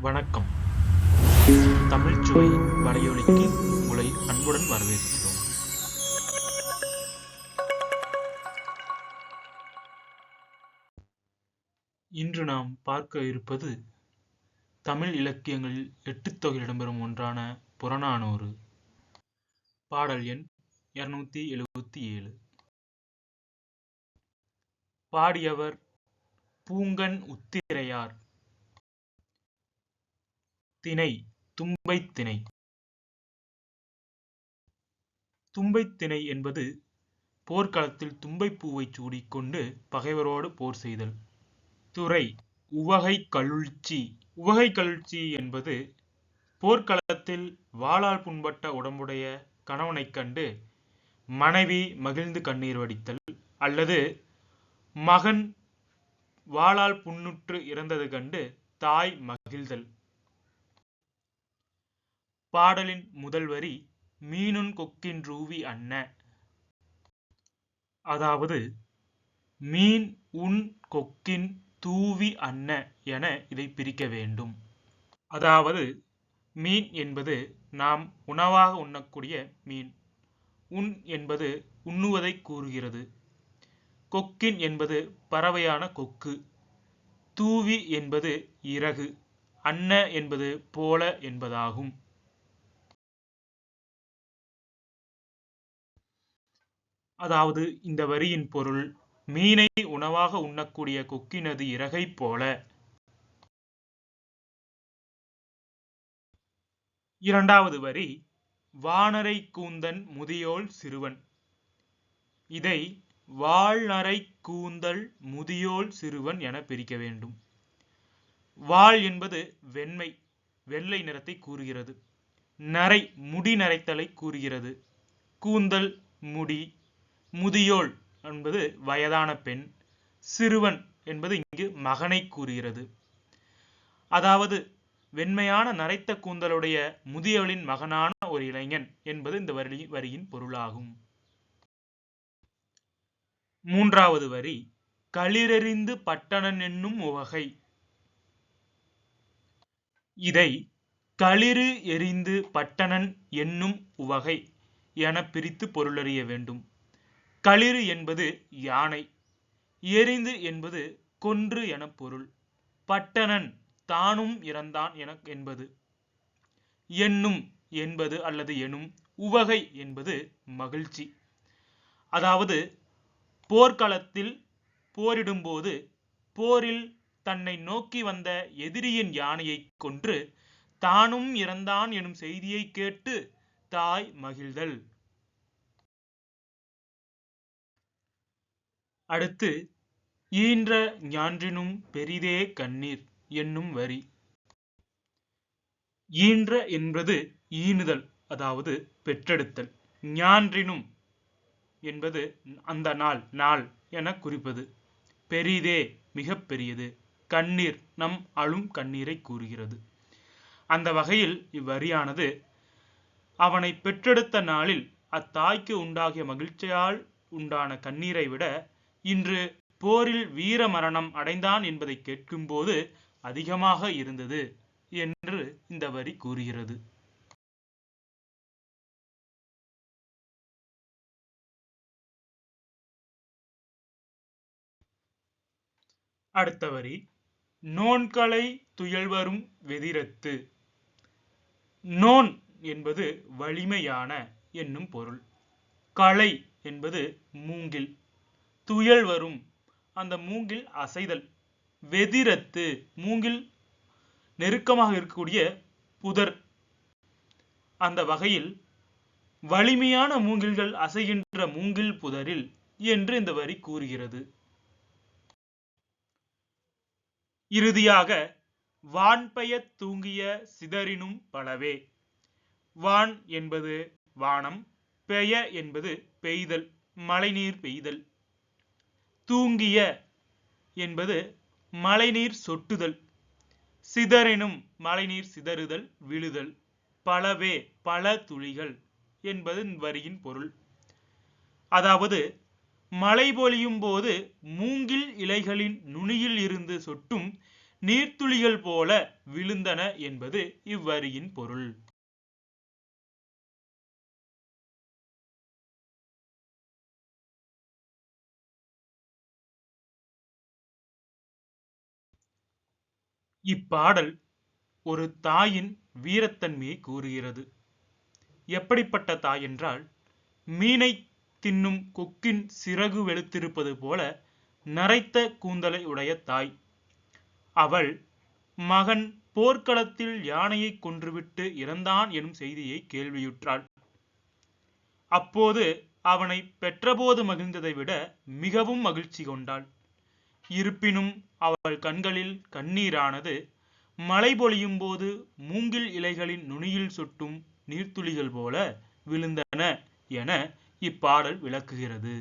வணக்கம். தமிழ்ச்சுவையின் வலையொலிக்கு உங்களை அன்புடன் வரவேற்கிறோம். இன்று நாம் பார்க்க இருப்பது தமிழ் இலக்கியங்களில் எட்டு தொகையில் இடம்பெறும் ஒன்றான புறநானூறு. பாடல் எண் இருநூத்தி எழுபத்தி ஏழு. பாடியவர் பூங்கன் உத்திரையார். திணை தும்பைத் திணை. தும்பைத் திணை என்பது போர்க்களத்தில் தும்பைப்பூவைச் சூடிக்கொண்டு பகைவரோடு போர் செய்தல். துறை உவகை கழுழ்ச்சி. உவகை கழுழ்ச்சி என்பது போர்க்களத்தில் வாளால் புண்பட்ட உடம்புடைய கணவனைக் கண்டு மனைவி மகிழ்ந்து கண்ணீர் வடித்தல் அல்லது மகன் வாளால் புண்ணுற்று இறந்தது கண்டு தாய் மகிழ்தல். பாடலின் முதல் வரி மீனுன் கொக்கின் ரூவி அன்ன அதாவது மீன் உன் கொக்கின் தூவி அன்ன என இதை பிரிக்க வேண்டும். அதாவது மீன் என்பது நாம் உணவாக உண்ணக்கூடிய மீன். உன் என்பது உண்ணுவதை கூறுகிறது. கொக்கின் என்பது பறவையான கொக்கு. தூவி என்பது இறகு. அன்ன என்பது போல என்பதாகும் அதாவது இந்த வரியின் பொருள் மீனை உணவாக உண்ணக்கூடிய கொக்கினது இறகைப் போல. இரண்டாவது வரி வானரை கூந்தன் முதியோள் சிறுவன். இதை வாழ்நரை கூந்தல் முதியோள் சிறுவன் என பிரிக்க வேண்டும். வாள் என்பது வெண்மை வெள்ளை நிறத்தை கூறுகிறது. நரை முடி நரைத்தலை கூறுகிறது. கூந்தல் முடி முதியோள் என்பது வயதான பெண் சிறுவன் என்பது இங்கு மகனை கூறுகிறது. அதாவது வெண்மையான நரைத்த கூந்தலுடைய முதியவளின் மகனான ஒரு இளைஞன் என்பது இந்த வரி வரியின் பொருளாகும். மூன்றாவது வரி களிரெறிந்து பட்டணன் என்னும் உவகை. இதை களிறு எறிந்து பட்டணன் என்னும் உவகை என பிரித்து பொருளறிய வேண்டும். களிறு என்பது யானை எரிந்து என்பது கொன்று என பொருள். பட்டணன் தானும் இறந்தான் என என்பது. என்னும் என்பது அல்லது எனும் உவகை என்பது மகிழ்ச்சி. அதாவது போர்க்களத்தில் போரிடும்போது போரில் தன்னை நோக்கி வந்த எதிரியின் யானையை கொன்று தானும் இறந்தான் எனும் செய்தியை கேட்டு தாய் மகிழ்தல். அடுத்து ஈன்ற ஞான்றினும் பெரிதே கண்ணீர் என்னும் வரி. ஈன்ற என்பது ஈனுதல் அதாவது பெற்றெடுத்தல். ஞான்றினும் என்பது அந்த நாள் நாள் என குறிப்பது. பெரிதே மிக பெரியது. கண்ணீர் நம் அழும் கண்ணீரை கூறுகிறது. அந்த வகையில் இவ்வரியானது அவனை பெற்றெடுத்த நாளில் அத்தாய்க்கு உண்டாகிய மகிழ்ச்சியால் உண்டான கண்ணீரை விட இன்று போரில் வீர மரணம் அடைந்தான் என்பதை கேட்கும்போது அதிகமாக இருந்தது என்று இந்த வரி கூறுகிறது. அடுத்த வரி. நோன்களை துயல்வரும் வெதிரத்து. நோன் என்பது வலிமையான என்னும் பொருள். களை என்பது மூங்கில். துயல் வரும். அந்த மூங்கில் அசைதல். வெதிரத்து. மூங்கில் நெருக்கமாக இருக்கக்கூடிய புதர். அந்த வகையில் வலிமையான மூங்கில்கள் அசைகின்ற மூங்கில் புதரில் என்று இந்த வரி கூறுகிறது. இறுதியாக வான்பெயத் தூங்கிய சிதறினும் பலவே. வான் என்பது வானம் பெய என்பது பெய்தல் மழைநீர் பெய்தல். தூங்கிய என்பது மழைநீர் சொட்டுதல். சிதறினும் மழைநீர் சிதறுதல் விழுதல். பலவே பல துளிகள் என்பது வரியின் பொருள். அதாவது மழை பொழியும் போது மூங்கில் இலைகளின் நுனியில் இருந்து சொட்டும் நீர்த்துளிகள் போல விழுந்தன என்பது இவ்வரியின் பொருள். இப்பாடல் ஒரு தாயின் வீரத்தன்மையை கூறுகிறது. எப்படிப்பட்ட தாய் என்றால் மீனை தின்னும் கொக்கின் சிறகு வெளுத்திருப்பது போல நரைத்த கூந்தலை உடைய தாய். அவள் மகன் போர்க்களத்தில் யானையை கொன்றுவிட்டு இறந்தான் எனும் செய்தியை கேள்வியுற்றாள். அப்போது அவனை பெற்றபோது மகிழ்ந்ததை விட மிகவும் மகிழ்ச்சி கொண்டாள். இருப்பினும் அவள் கண்களில் கண்ணீரானது மழை பொழியும் போது மூங்கில் இலைகளின் நுனியில் சுட்டும் நீர்த்துளிகள் போல விழுந்தன என இப்பாடல் விளக்குகிறது.